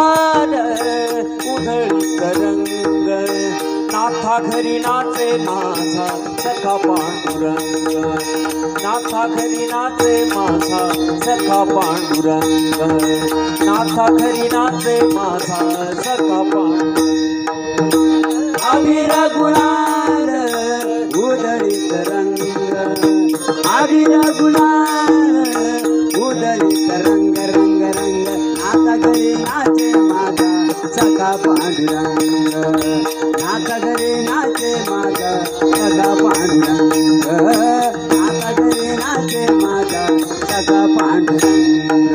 गुलाल उधळीत रंग नाथा घरी नाचे माझा सखा पांडुरंग नाथा घरी नाचे माझा सखा पांडुरंग नाथा घरी नाचे माझा सखा पांडुरंग अबिर गुलाल उधळीत रंग अबिर गुलाल उधळीत रंग सखा पांडुरंग. नाका घरी नाचे माझा सखा पांडुरंग. नाका घरी नाचे माझा सखा पांडुरंग.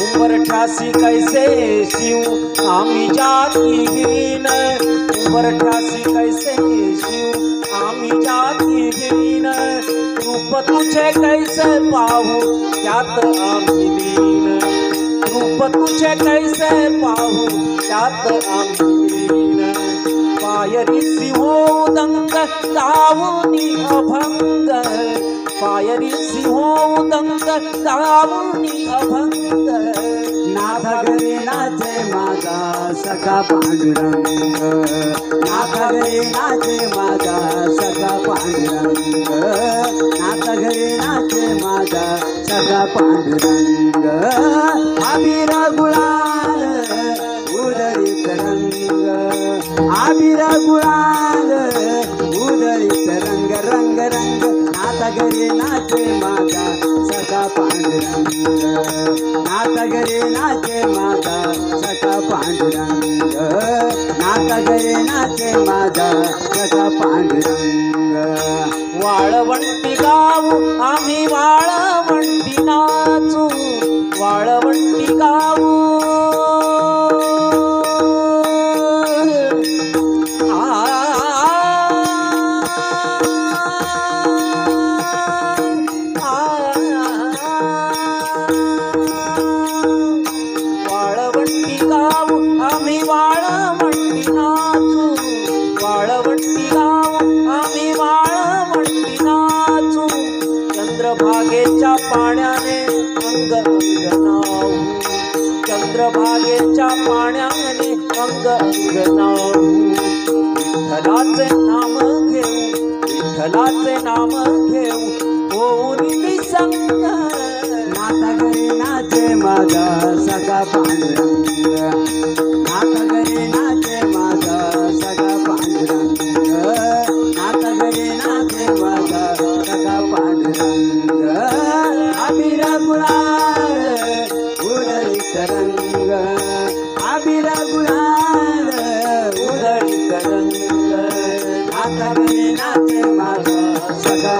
उंबरठासी कैसे शिव आम्ही जाती गिरीन. उंबरठासी कैसे शिव आम्ही जाती गिरीन. रूप तुझे कैसे पाहू त्यात आम्ही लीन. रूप तुझे कैसे पाहू? त्यात आम्ही पायरी सिंहोदंग गावनी अभंग. पायरी सिंहोदंग गावनी अभंग. ना घरी नाचे माझा सखा पांडुरंग. ना घरी नाचे माझा सखा पांडुरंग. ना घरी नाचे माझा सखा पांडुरंग. आबिरा गुळाल उदरित रंग. आबिरा गुळाल उदरित रंग रंग रंग. घरी नाचे माझा सखा पांडुरंग. नाता घरी नाचे माता सखा पांडुरंग. नाता घरी नाचे माझा सखा पांडुरंग. वाळवंटी गाव आम्ही वाळवंटी नाचू. वाळवंटी गाऊ भागेच्या पाण्याने अंग अंग नाव विठ्ठलाचे नाम घेऊ विठ्ठलाचे नाम घेऊ होऊन विसंग नाथ घरी नाचे माझा सगा पांडुरंग. नाथ घरी नाचे माझा सखा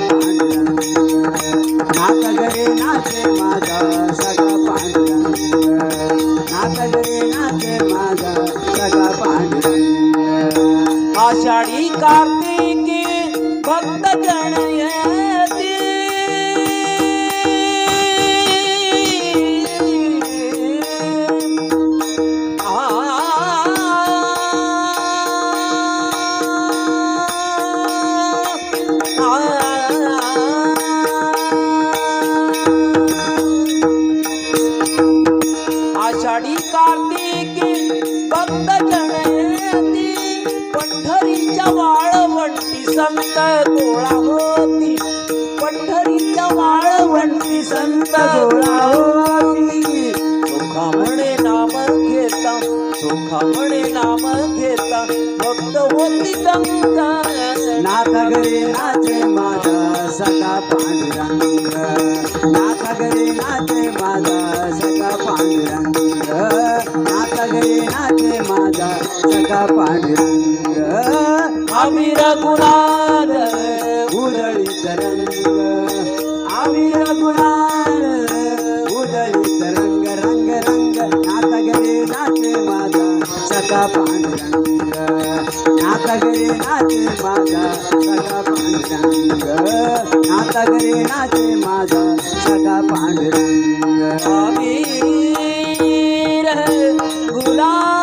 म्हणे नाम घेता सुखा म्हणे नाम घेता भक्त होती दंग नाथ घरी नाचे माझा सखा पांडुरंग. नाथ घरी नाचे माझा सखा पांडुरंग. नाथ घरी नाचे माझा सखा पांडुरंग. आम्ही रघुनाथ सखा पांडुरंग. नाता घरी नाचे माझा सखा पांडुरंग. नाता घरी नाचे माझा सखा पांडुरंग. आम्ही गुलाब